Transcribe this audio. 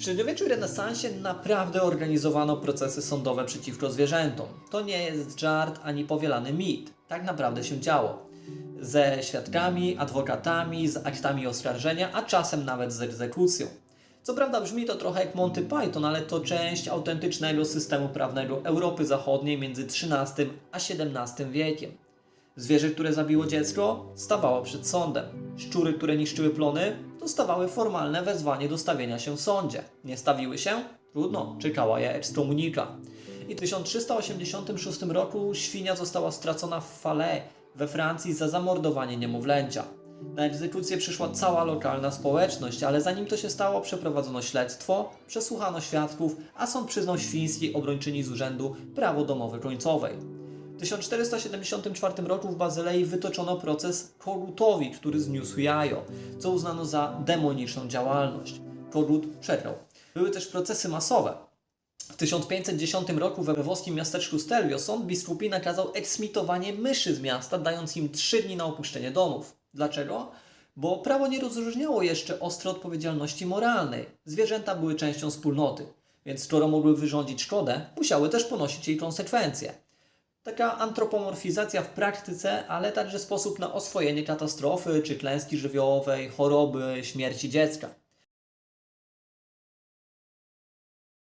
W średniowieczu i renesansie naprawdę organizowano procesy sądowe przeciwko zwierzętom. To nie jest żart ani powielany mit. Tak naprawdę się działo. Ze świadkami, adwokatami, z aktami oskarżenia, a czasem nawet z egzekucją. Co prawda brzmi to trochę jak Monty Python, ale to część autentycznego systemu prawnego Europy Zachodniej między XIII a XVII wiekiem. Zwierzę, które zabiło dziecko, stawało przed sądem. Szczury, które niszczyły plony, dostawały formalne wezwanie do stawienia się w sądzie. Nie stawiły się? Trudno, czekała je ekskomunika. I w 1386 roku świnia została stracona w Falais we Francji za zamordowanie niemowlęcia. Na egzekucję przyszła cała lokalna społeczność, ale zanim to się stało, przeprowadzono śledztwo, przesłuchano świadków, a sąd przyznał świńskiej obrończyni z urzędu prawo domowe końcowej. W 1474 roku w Bazylei wytoczono proces Kogutowi, który zniósł jajo, co uznano za demoniczną działalność. Kogut przegrał. Były też procesy masowe. W 1510 roku we włoskim miasteczku Stelvio sąd biskupi nakazał eksmitowanie myszy z miasta, dając im 3 dni na opuszczenie domów. Dlaczego? Bo prawo nie rozróżniało jeszcze ostro odpowiedzialności moralnej. Zwierzęta były częścią wspólnoty, więc skoro mogły wyrządzić szkodę, musiały też ponosić jej konsekwencje. Taka antropomorfizacja w praktyce, ale także sposób na oswojenie katastrofy czy klęski żywiołowej, choroby, śmierci dziecka.